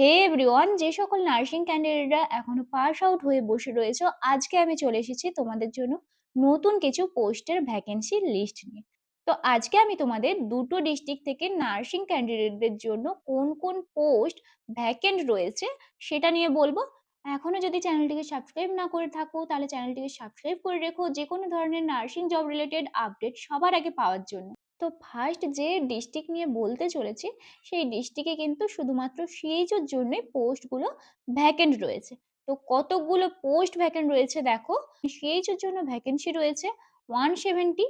হে everyone, যে সকল nursing ক্যান্ডিডেটরা এখনও পাস আউট হয়ে বসে রয়েছে, আজকে আমি চলে এসেছি তোমাদের জন্য নতুন কিছু পোস্টের ভ্যাকেন্সি লিস্ট নিয়ে। তো আজকে আমি তোমাদের দুটো ডিস্ট্রিক্ট থেকে নার্সিং ক্যান্ডিডেটদের জন্য কোন কোন পোস্ট ভ্যাকেন্ট রয়েছে, সেটা নিয়ে বলব। এখনও যদি চ্যানেলটিকে সাবস্ক্রাইব না করে থাকো, তাহলে চ্যানেলটিকে সাবস্ক্রাইব করে রেখো যে কোনো ধরনের নার্সিং জব রিলেটেড আপডেট সবার আগে পাওয়ার জন্য। তো ফার্স্ট যে ডিস্ট্রিক্ট নিয়ে বলতে চলেছি, সেই ডিস্ট্রিক্টে কিন্তু শুধুমাত্র সিএইচওর জন্যই পোস্টগুলো ভ্যাকেন্ট রয়েছে। তো কতগুলো পোস্ট ভ্যাকেন্ট রয়েছে দেখো, সিএইচওর জন্য ভ্যাকেন্সি রয়েছে ওয়ান সেভেন্টি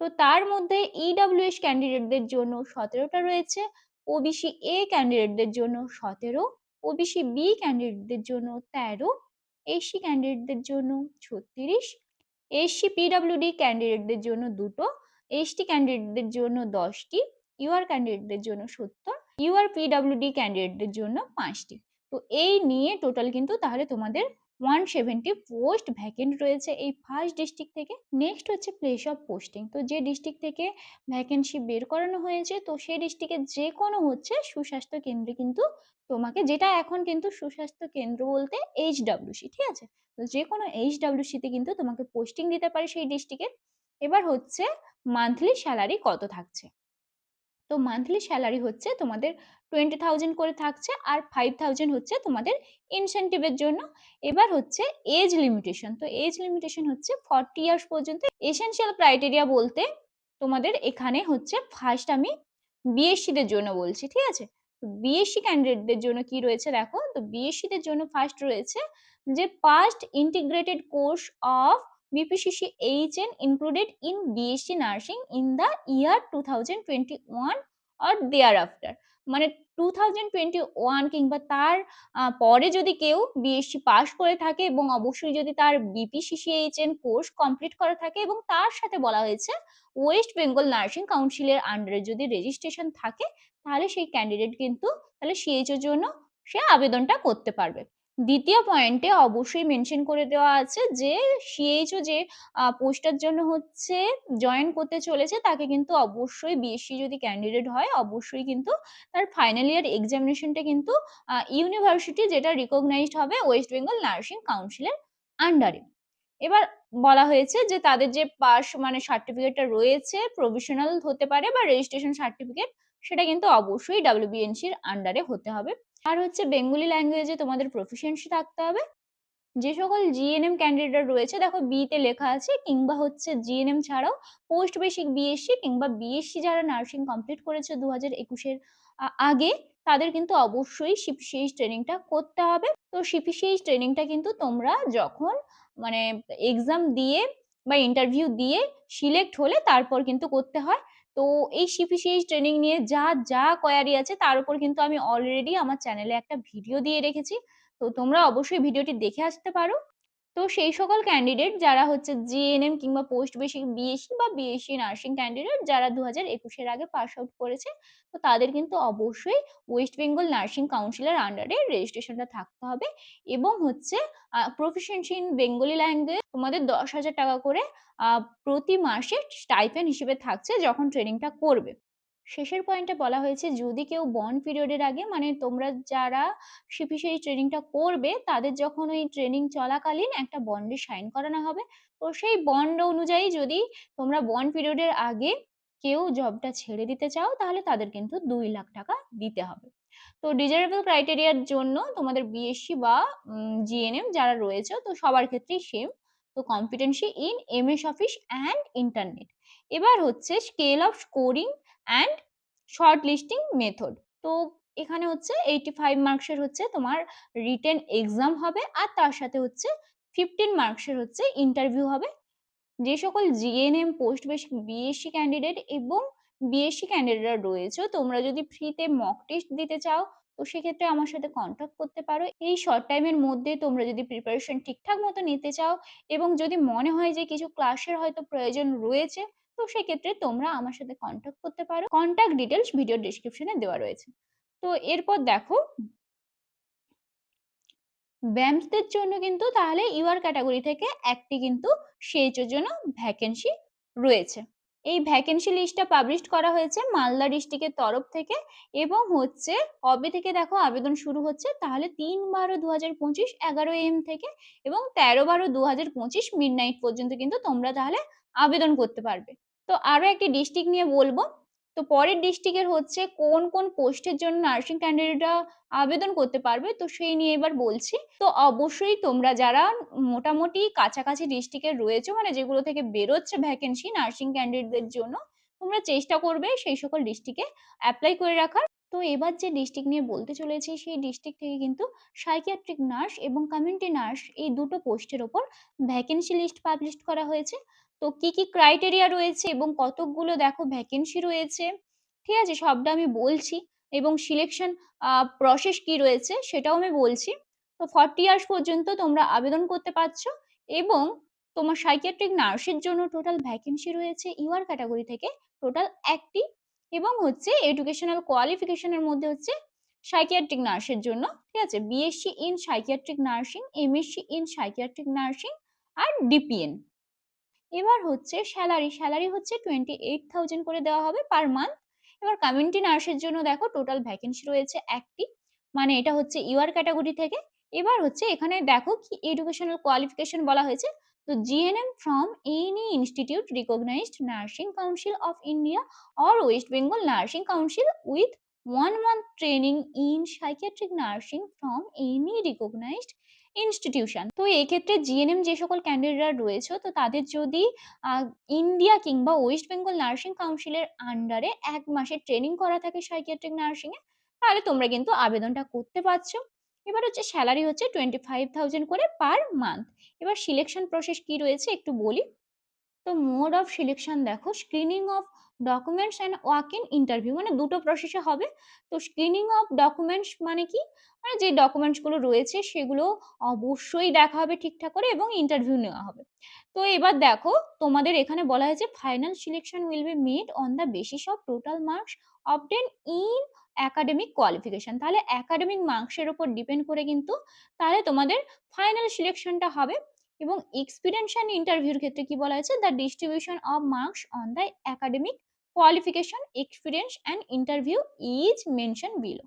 তো তার মধ্যে ইডাব্লিউএস ক্যান্ডিডেটদের জন্য সতেরোটা রয়েছে ওবিসি এ ক্যান্ডিডেটদের জন্য সতেরো ওবিসি বি ক্যান্ডিডেটদের জন্য তেরো এসসি ক্যান্ডিডেটদের জন্য ছত্রিশ এসসি পিডাব্লিউডি ক্যান্ডিডেটদের জন্য দুটো এসটি ক্যান্ডিডেটদের জন্য দশটি ইউআর ক্যান্ডিডেটদের জন্য সত্তর ইউআর পিডাব্লিউডি ক্যান্ডিডেটদের জন্য পাঁচটি। তো এই নিয়ে টোটাল কিন্তু তাহলে তোমাদের ওয়ান সেভেন্টি পোস্ট ভ্যাকেন্ট রয়েছে এই ফার্স্ট ডিস্ট্রিক্ট থেকে। নেক্সট হচ্ছে প্লেস অফ পোস্টিং তো যে ডিস্ট্রিক্ট থেকে ভ্যাকেন্সি বের করানো হয়েছে, তো সেই ডিস্ট্রিক্টে যে কোনো হচ্ছে সুস্বাস্থ্য কেন্দ্রে কিন্তু তোমাকে যেটা এখন কিন্তু সুস্বাস্থ্য কেন্দ্র বলতে এইচ ডাব্লিউসি ঠিক আছে? তো যে কোনো এইচ ডাব্লিউসিতে কিন্তু তোমাকে পোস্টিং দিতে পারে সেই ডিস্ট্রিক্টে এবার হচ্ছে মান্থলি স্যালারি কত থাকছে? তো মান্থলি স্যালারি হচ্ছে তোমাদের টোয়েন্টি থাউজেন্ড করে থাকছে আর ফাইভ থাউজেন্ড হচ্ছে তোমাদের ইনসেন্টিভের জন্য। এবার হচ্ছে এজ লিমিটেশন তো এজ লিমিটেশন হচ্ছে ফর্টি ইয়ার্স পর্যন্ত। এসেনশিয়াল ক্রাইটেরিয়া বলতে তোমাদের এখানে হচ্ছে ফার্স্ট আমি বিএসসিদের জন্য বলছি, ঠিক আছে? বিএসসি ক্যান্ডিডেটদের জন্য কি রয়েছে দেখো? তো বিএসসিদের জন্য ফার্স্ট রয়েছে যে past integrated course of BPCC HN included in BSc Nursing in the year 2021 or thereafter. মানে টু থাউজেন্ড টোয়েন্টি ওয়ান কিংবা তার পরে যদি কেউ বিএসসি পাশ করে থাকে এবং অবশ্যই যদি তার বিপিসিসিএইচএন কোর্স কমপ্লিট করা থাকে এবং তার সাথে বলা হয়েছে ওয়েস্ট বেঙ্গল নার্সিং কাউন্সিলের আন্ডারে যদি রেজিস্ট্রেশন থাকে, তাহলে সেই ক্যান্ডিডেট কিন্তু, তাহলে সিএইচওর জন্য সে আবেদনটা করতে পারবে। দ্বিতীয় পয়েন্টে অবশ্যই মেনশন করে দেওয়া আছে যে সিএইচও যে পোস্টার জন্য হচ্ছে জয়েন করতে চলেছে তাকে কিন্তু অবশ্যই বিএসসি যদি ক্যান্ডিডেট হয় অবশ্যই কিন্তু তার ফাইনাল ইয়ার এক্সামিনেশনটা কিন্তু ইউনিভার্সিটি যেটা রিকগনাইজড হবে ওয়েস্ট বেঙ্গল নার্সিং কাউন্সিলের আন্ডারে এবার বলা হয়েছে যে তাদের যে পাস মানে সার্টিফিকেটটা রয়েছে প্রভিশনাল হতে পারে বা রেজিস্ট্রেশন সার্টিফিকেট সেটা কিন্তু অবশ্যই ডাব্লিউবিএনসির আন্ডারে হতে হবে। আর হচ্ছে বেঙ্গলি ল্যাঙ্গুয়েজে তোমাদের প্রফিসিয়েন্সি থাকতে হবে। যে সকল জিএনএম ক্যান্ডিডেট রয়েছে, দেখো বিতে লেখা আছে, কিংবা হচ্ছে জিএনএম ছাড়াও পোস্ট বেসিক বিএসসি কিংবা বিএসসি যারা নার্সিং কমপ্লিট করেছে দু হাজার একুশের আগে, তাদের কিন্তু অবশ্যই সিপিসিএইচ ট্রেনিংটা করতে হবে। তো সিপিসিএইচ ট্রেনিংটা কিন্তু তোমরা যখন মানে এক্সাম দিয়ে বা ইন্টারভিউ দিয়ে সিলেক্ট হলে তারপর কিন্তু করতে হয়। তো এই সিপিসিএইচ ট্রেনিং নিয়ে যা যা কোয়ারি আছে তার উপর কিন্তু আমি অলরেডি আমার চ্যানেলে একটা ভিডিও দিয়ে রেখেছি। তো তোমরা অবশ্যই ভিডিওটি দেখে আসতে পারো। তো সেই সকল ক্যান্ডিডেট যারা হচ্ছে জিএনএম কিংবা পোস্ট বেসিক বিএসসি বা বিএসসি নার্সিং ক্যান্ডিডেট যারা দু হাজার একুশের আগে পাস আউট করেছে, তো তাদের কিন্তু অবশ্যই ওয়েস্ট বেঙ্গল নার্সিং কাউন্সিলের আন্ডারে রেজিস্ট্রেশনটা থাকতে হবে এবং হচ্ছে প্রফিসিয়েন্সি ইন বেঙ্গলি ল্যাঙ্গুয়েজ তোমাদের দশ হাজার টাকা করে প্রতি মাসে স্টাইপেন হিসেবে থাকছে যখন ট্রেনিংটা করবে। শেষের পয়েন্টে বলা হয়েছে, যদি কেউ বন পিরিয়ডের আগে মানে তোমরা যারা সিপিসি ট্রেনিংটা করবে, তাদের যখন ওই ট্রেনিং চলাকালীন একটা বন্ডে সাইন করানো হবে। তো সেই বন্ড অনুযায়ী যদি তোমরা বন পিরিয়ডের আগে কেউ জবটা ছেড়ে দিতে চাও, তাহলে তাদের কিন্তু দুই লাখ টাকা দিতে হবে। তো ডিজারেবল ক্রাইটেরিয়ার জন্য তোমাদের বিএসসি বা জিএনএম যারা রয়েছে, তো সবার ক্ষেত্রেই সেম তো competency in MS office and internet এবার হচ্ছে scale of scoring and short listing method তো এখানে হচ্ছে এইটি ফাইভ মার্কসের হচ্ছে তোমার রিটেন এক্সাম হবে আর তার সাথে হচ্ছে ফিফটিন মার্কসের হচ্ছে ইন্টারভিউ হবে। যে সকল GNM post basic BSc candidate এবং বিএসসি ক্যান্ডিডেটরা রয়েছে, তোমরা যদি ফ্রিতে মক টেস্ট দিতে চাও, তো সেক্ষেত্রে আমার সাথে কন্ট্যাক্ট করতে পারো। এই শর্ট টাইমের মধ্যে তোমরা যদি প্রিপারেশন ঠিকঠাক মতো নিতে চাও এবং যদি মনে হয় যে কিছু ক্লাসের হয়তো প্রয়োজন রয়েছে তো সেক্ষেত্রে তোমরা আমার সাথে কন্ট্যাক্ট করতে পারো। কন্ট্যাক্ট ডিটেলস ভিডিও ডিসক্রিপশনে দেওয়া রয়েছে। তো এরপর দেখো ব্যামসদের জন্য কিন্তু তাহলে ইউআর ক্যাটাগরি থেকে একটি কিন্তু সেইচের জন্য ভ্যাকেন্সি রয়েছে। এই ভ্যাকেন্সি লিস্টটা পাবলিশ করা হয়েছে মালদা ডিস্ট্রিক্টের তরফ থেকে এবং হচ্ছে কবে থেকে দেখো আবেদন শুরু হচ্ছে? তাহলে তিন বারো দু হাজার পঁচিশ এগারো এম থেকে এবং তেরো বারো দু হাজার পঁচিশ মিড নাইট পর্যন্ত কিন্তু তোমরা তাহলে আবেদন করতে পারবে। তো আরও একটি ডিস্ট্রিক্ট নিয়ে বলব। তো পরের ডিস্ট্রিক্টের হচ্ছে কোন কোন পোস্টের জন্য নার্সিং ক্যান্ডিডেটরা আবেদন করতে পারবে, তো সেই নিয়ে এবার বলছি। তো অবশ্যই তোমরা যারা মোটামুটি কাছাকাছি ডিস্ট্রিক্টের রয়েছে মানে যেগুলো থেকে বেরোচ্ছে ভ্যাকেন্সি নার্সিং ক্যান্ডিডেটদের জন্য, তোমরা চেষ্টা করবে সেই সকল ডিস্ট্রিক্টে অ্যাপ্লাই করে রাখার। তো এবার যে ডিস্ট্রিক্ট নিয়ে বলতে চলেছি, সেই ডিস্ট্রিক্ট থেকে কিন্তু সাইকিয়াট্রিক নার্স এবং কমিউনিটি নার্স এই দুটো পোস্টের ওপর ভ্যাকেন্সি লিস্ট পাবলিশ করা হয়েছে। তো কি কি ক্রাইটেরিয়া রয়েছে এবং কতকগুলো দেখো ভ্যাকেন্সি রয়েছে? ঠিক আছে, সবটা আমি বলছি এবং সিলেকশন প্রসেস কি রয়েছে সেটাও আমি বলছি। তো ফর্টি ইয়ার্স পর্যন্ত তোমরা আবেদন করতে পারছ এবং তোমার সাইকিয়াট্রিক নার্সের জন্য টোটাল ভ্যাকেন্সি রয়েছে। ইউআর ক্যাটাগরি থেকে টোটাল একটি এবং হচ্ছে এডুকেশনাল কোয়ালিফিকেশনের মধ্যে হচ্ছে সাইকিয়াট্রিক নার্সের জন্য, ঠিক আছে? BSc in psychiatric nursing MSc in psychiatric nursing R DPN এবার হচ্ছে স্যালারি স্যালারি হচ্ছে টোয়েন্টি এইট থাউজেন্ড করে দেওয়া হবে পার মান্থ এবার কমিউনিটি নার্সের জন্য দেখো টোটাল ভ্যাকেন্সি রয়েছে একটি মানে এটা হচ্ছে ইউআর ক্যাটাগরি থেকে। এবার হচ্ছে এখানে দেখো কি এডুকেশনাল কোয়ালিফিকেশন বলা হয়েছে। তো GNM from any institute recognised nursing council of India or West Bengal nursing council with one month training in psychiatric nursing from any recognised institution তো এক্ষেত্রে জিএনএম যে সকল ক্যান্ডিডেটরা রয়েছে, তো তাদের যদি ইন্ডিয়া কিংবা ওয়েস্ট বেঙ্গল নার্সিং কাউন্সিলের আন্ডারে এক মাসের ট্রেনিং করা থাকে সাইকিয়াট্রিক নার্সিংয়ে তাহলে তোমরা কিন্তু আবেদনটা করতে পারছ। এবার হচ্ছে স্যালারি হচ্ছে টোয়েন্টি ফাইভ থাউজেন্ড করে পার মান্থ এবার সিলেকশন প্রসেস কি রয়েছে একটু বলি? তো মোড অফ সিলেকশন দেখো screening of documents and walk in interview মানে দুটো প্রসেসে হবে। তো স্ক্রিনিং অফ ডকুমেন্টস মানে কি? মানে যে ডকুমেন্টসগুলো রয়েছে সেগুলো অবশ্যই দেখা হবে ঠিকঠাক করে এবং ইন্টারভিউ নেওয়া হবে। তো এবার দেখো, তোমাদের এখানে বলা হয়েছে final selection will be made on the basis of total marks obtain in academic qualification তাহলে অ্যাকাডেমিক মার্কসের উপর ডিপেন্ড করে কিন্তু তাহলে তোমাদের ফাইনাল সিলেকশনটা হবে এবং এক্সপিরিয়েন্স অ্যান্ড ইন্টারভিউর ক্ষেত্রে কি বলা হয়েছে? The distribution of marks on the academic qualification experience and interview is mention below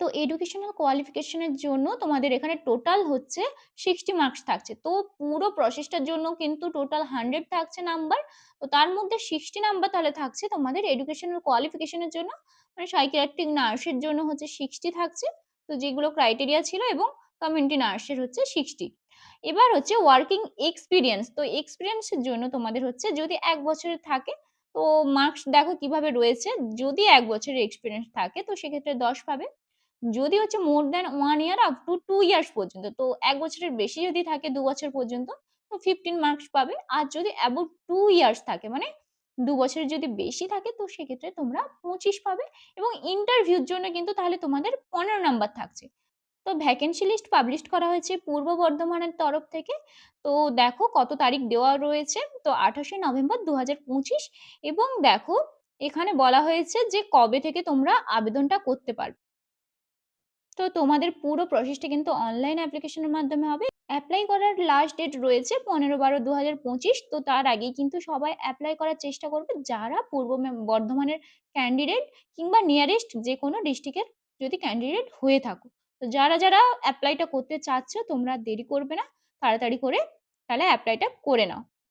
তো এডুকেশনাল কোয়ালিফিকেশনের জন্য তোমাদের এখানে টোটাল হচ্ছে সিক্সটি মার্কস থাকছে। তো পুরো প্রসেসটার জন্য কিন্তু টোটাল হান্ড্রেড থাকছে নাম্বার তো তার মধ্যে সিক্সটি নাম্বার তাহলে থাকছে তোমাদের এডুকেশনাল কোয়ালিফিকেশনের জন্য মানে সাইকিয়াট্রিক নার্সের জন্য হচ্ছে সিক্সটি থাকছে, তো যেগুলো ক্রাইটেরিয়া ছিল এবং কমিউনিটি নার্সের হচ্ছে সিক্সটি এবার হচ্ছে ওয়ার্কিং এক্সপিরিয়েন্স তো এক্সপিরিয়েন্সের জন্য তোমাদের হচ্ছে যদি এক বছরের থাকে, তো মার্কস দেখো কীভাবে রয়েছে, যদি এক বছরের এক্সপিরিয়েন্স থাকে, তো সেক্ষেত্রে দশ পাবে। যদি হচ্ছে more than one year up to two years পর্যন্ত, তো এক বছরের বেশি যদি থাকে দু বছর পর্যন্ত, তো ফিফটিন মার্কস পাবে। আর যদি অ্যাবাউট টু ইয়ার্স থাকে মানে দু বছরের যদি বেশি থাকে, তো সেক্ষেত্রে তোমরা পঁচিশ পাবে এবং ইন্টারভিউর জন্য কিন্তু তাহলে তোমাদের পনেরো নাম্বার থাকছে। তো ভ্যাকেন্সি লিস্ট পাবলিশ করা হয়েছে পূর্ব বর্ধমানের তরফ থেকে। তো দেখো কত তারিখ দেওয়া রয়েছে, তো আঠাশে নভেম্বর দু হাজার পঁচিশ। এবং দেখো এখানে বলা হয়েছে যে কবে থেকে তোমরা আবেদনটা করতে পারবে। তো তোমাদের পুরো প্রসেসটা কিন্তু অনলাইন অ্যাপ্লিকেশনের মাধ্যমে হবে। অ্যাপ্লাই করার লাস্ট ডেট রয়েছে পনেরো বারো দু তো তার আগেই কিন্তু সবাই অ্যাপ্লাই করার চেষ্টা করবে যারা পূর্ব বর্ধমানের ক্যান্ডিডেট কিংবা নিয়ারেস্ট যে কোনো ডিস্ট্রিক্টের যদি ক্যান্ডিডেট হয়ে থাকো। তো যারা যারা অ্যাপ্লাইটা করতে চাচ্ছ তোমরা দেরি করবে না। তাড়াতাড়ি করে তাহলে অ্যাপ্লাইটা করে নাও।